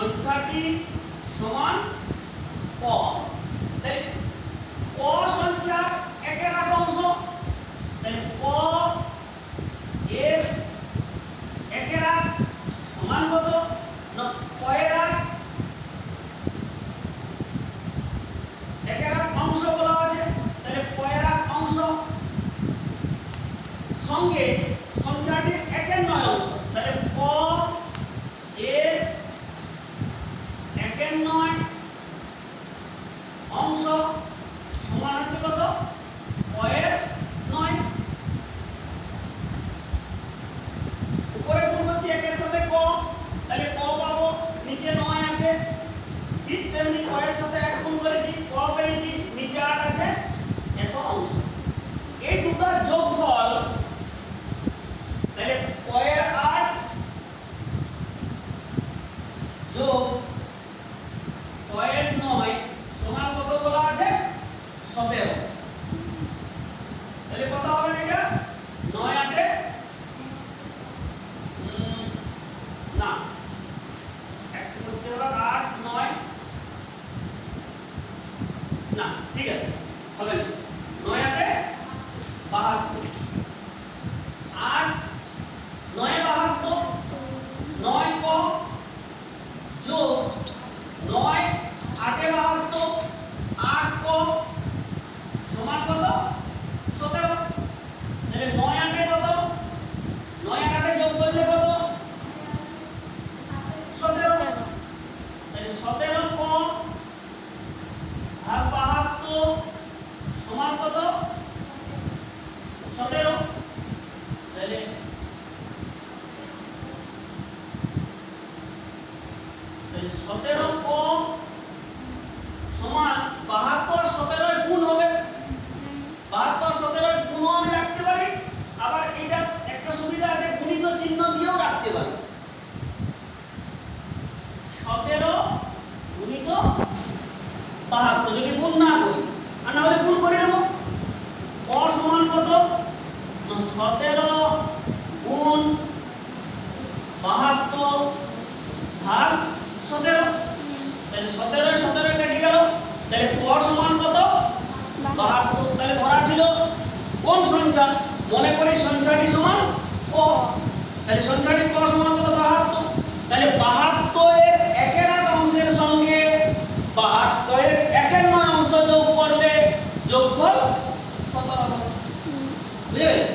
সংখ্যাটি সমান ক। তাই ক সংখ্যা একের অংশ। তাই ক এর একের এক সমান কত? না, কয়ের এক একের অংশ বলা আছে। তাহলে কয়ের এক অংশ। সঙ্গে ঠিক আছে হবে না নয় আটে বাহাত্তর আট নয় বাহাত্তর নয় ক যোগ নয় আটে বাহাত্তর আট ক সমান কত সতেরো তাহলে নয় আটে কত নয় আর আটে যোগ করলে কত সতেরো তাহলে সতেরো ক আর বাহাত্তর সমান কত সতেরো তাহলে তাহলে সতেরো ক সমান বাহাত্তর সতেরোয় গুণ হবে। বাহাত্তর সতেরোয় গুণও আমি রাখতে পারি। আবার এটা একটা সুবিধা আছে, গুণিত চিহ্ন দিয়েও রাখতে পারি। সতেরো গুণিত বাহাত্তর, যদি গুণ না করি, আর না হলে গুণ করে নেব। সমান কত? সতেরো গুণ বাহাত্তর ভাগ সতেরো তাহলে সতেরো সতেরো কেটে গেল ক সমান কত? বাহাত্তর। তাহলে ধরা ছিল কোন সংখ্যা? মনে করি সংখ্যাটি সমান ক। তাহলে সংখ্যাটি ক সমান কত? বাহাত্তর। তাহলে বাহাত্তরের একের আট অংশের সঙ্গে বাহাত্তরের একের নয় অংশ যোগ করলে যোগফল সতেরো হবে। বুঝলে?